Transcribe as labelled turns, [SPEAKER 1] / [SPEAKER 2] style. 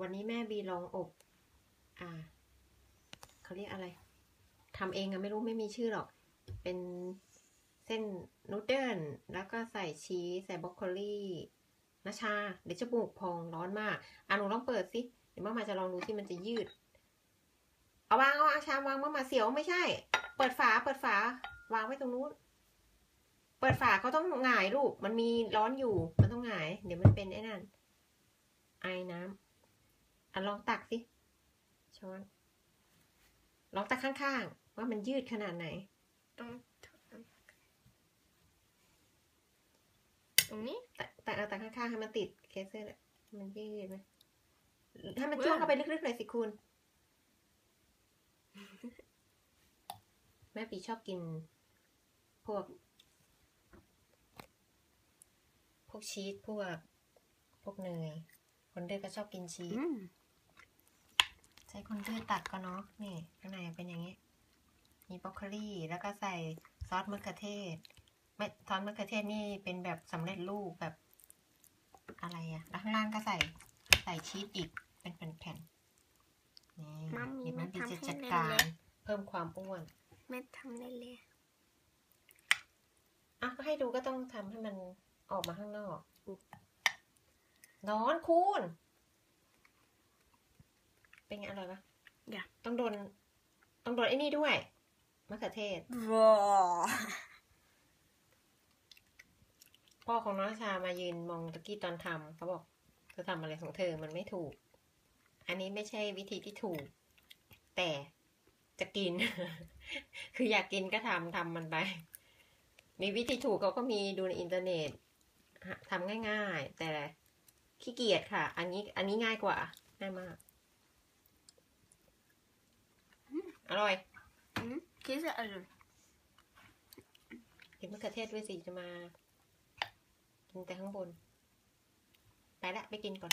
[SPEAKER 1] วันนี้แม่บีลองอบ อ่าเขาเรียกอะไรทำเองอะไม่รู้ไม่มีชื่อหรอก เป็นเส้นนูเดิลแล้วก็ใส่ชีสใส่บรอกโคลีนะชา เดี๋ยวจะบุกพองร้อนมากอะหนูลองเปิดสิเดี๋ยวมามาจะลองดูที่มันจะยืด เอาวางเอาวางชามวางมามาเสียวไม่ใช่ เปิดฝาเปิดฝาวางไว้ตรงนู้นเปิดฝาเขาต้องหงายลูก มันมีร้อนอยู่ มันต้องหงาย เดี๋ยวมันเป็นไอ้นั่น อะลองตักสิ ช้อน ลองตักข้างๆ ว่ามันยืดขนาดไหน
[SPEAKER 2] ตรงตรงนี้
[SPEAKER 1] ตักตักเอาตักข้างๆให้มันติดเคสเซอร์อะมันยืดไหมถ้ามันจ้วงเข้าไปลึกๆหน่อยสิคุณ แม่ปีชอบกิน พวก พวกชีสพวก พวกเนย คนดื้อก็ชอบกินชีส
[SPEAKER 2] อืม
[SPEAKER 1] ใช้คนดื้อตัดก็เนาะนี่ข้างในเป็นอย่างนี้ มีบรอกโคลีแล้วก็ใส่ซอสมะเขือเทศไม่ซอสมะเขือเทศนี่เป็นแบบสำเร็จรูปแบบอะไรอะแล้วข้างล่างก็ใส่ใส่ชีสอีกเป็นแผ่นๆนี่
[SPEAKER 2] มัมมี่
[SPEAKER 1] เดี๋ยวแม่
[SPEAKER 2] มา
[SPEAKER 1] บี
[SPEAKER 2] ทำ
[SPEAKER 1] จะ
[SPEAKER 2] ให้
[SPEAKER 1] จัด
[SPEAKER 2] เล่
[SPEAKER 1] การ
[SPEAKER 2] น
[SPEAKER 1] เพิ่มความอ้วน
[SPEAKER 2] ๆแม่ทำได้เลย
[SPEAKER 1] อะก็ให้ดูก็ต้องทำให้มันออกมาข้างนอก นอนคูณเป็ นไงอร่อยปะ
[SPEAKER 2] อย่า
[SPEAKER 1] ต้องโดน ต้องโดนไอ้นี่ด้วยมะเขือเทศ
[SPEAKER 2] ว้า
[SPEAKER 1] พ่อของน้องชามายืนมองตะกี้ตอนทำเขาบอกเธอทำอะไรของเธอมันไม่ถูก อันนี้ไม่ใช่วิธีที่ถูก แต่จะกิน คืออยากกินก็ทำทำมันไป มีวิธีถูกเขาก็มีดูในอินเทอร์เน็ตหาทำง่าย ๆ แต่ขี้เกียจค่ะ อันนี้ อันนี้ง่ายกว่าง่ายมาก อร่อย
[SPEAKER 2] อืมคิดจะอร่อย
[SPEAKER 1] กินมะเขือเทศด้วยสิจะมากินแต่ข้างบน ไปละไปกินก่อน